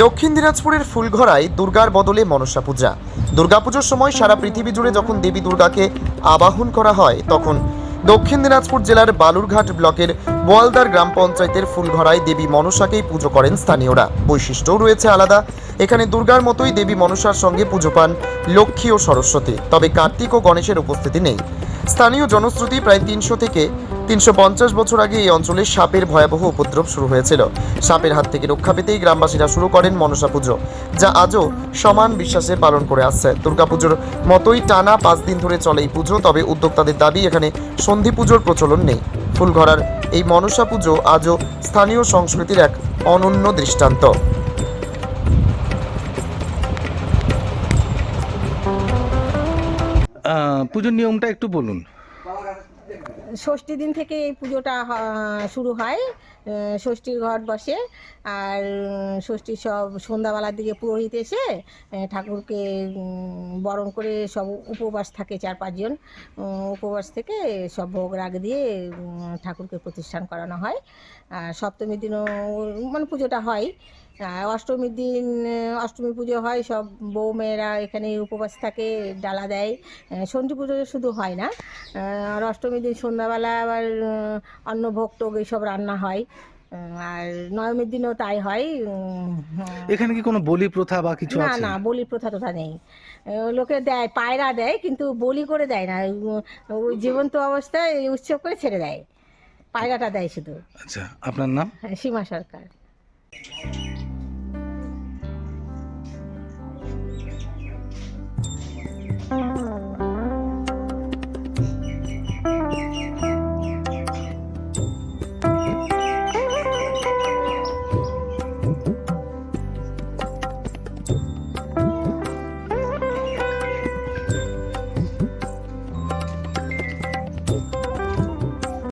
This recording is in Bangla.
দক্ষিণ দিনাজপুরের ফুলঘরায় দুর্গার বদলে মনসা পূজা। দুর্গাপুজোর সময় সারা পৃথিবী জুড়ে যখন দেবী দুর্গাকে আবাহন করা হয়, তখন দক্ষিণ দিনাজপুর জেলার বালুরঘাট ব্লকের বোয়ালদার গ্রাম পঞ্চায়েতের ফুলঘরায় দেবী মনসাকেই পুজো করেন স্থানীয়রা। বৈশিষ্ট্যও রয়েছে আলাদা। এখানে দুর্গার মতোই দেবী মনসার সঙ্গে পুজো পান লক্ষ্মী ও সরস্বতী। তবে কার্তিক ও গণেশের উপস্থিতি নেই। স্থানীয় জনশ্রুতি প্রায় তিনশো থেকে তিনশো পঞ্চাশ বছর আগে এই অঞ্চলে সাপের ভয়াবহ উপদ্রব শুরু হয়েছিল। সাপের হাত থেকে রক্ষা পেতেই গ্রামবাসীরা শুরু করেন মনসা পুজো, যা আজও সমান বিশ্বাসে পালন করে আসছে। দুর্গাপুজোর মতোই টানা পাঁচ দিন ধরে চলে এই পুজো, তবে উদ্যোক্তাদের দাবি, এখানে সন্ধি পুজোর প্রচলন নেই। ফুলঘরার এই মনসা পুজো আজও স্থানীয় সংস্কৃতির এক অনন্য দৃষ্টান্ত। পুজোর নিয়মটা একটু বলুন। ষষ্ঠী দিন থেকে এই পুজোটা শুরু হয় ষষ্ঠীর ঘট বসে, আর ষষ্ঠীর সব সন্ধ্যাবেলার দিকে পুরোহিত এসে ঠাকুরকে বরণ করে সব উপবাস থাকে চার পাঁচজন উপবাস থেকে সব ভোগ রাগ দিয়ে ঠাকুরকে প্রতিষ্ঠান করানো হয়। আর সপ্তমীর দিনও মানে পুজোটা হয়। অষ্টমীর দিন অষ্টমী পুজো হয় সব বউ মেয়েরা এখানে উপবাস থাকে ডালা দেয়। ষষ্ঠী পুজো শুধু হয় না। আর অষ্টমীর দিন সন্ধ্যাবেলা আবার আহ, অন্ন ভোগ টোগ এইসব রান্না হয়। আর নবমীর দিনও তাই হয়। হ্যাঁ। এখানে কি কোনো বলি প্রথা বা কিছু না না বলি প্রথা টোথা নেই। লোকে দেয় পায়রা দেয় কিন্তু বলি করে দেয় না। ওই জীবন্ত অবস্থায় উৎসব করে ছেড়ে দেয়। পায়রাটা দেয় শুধু। আচ্ছা আপনার নাম? হ্যাঁ, সীমা সরকার।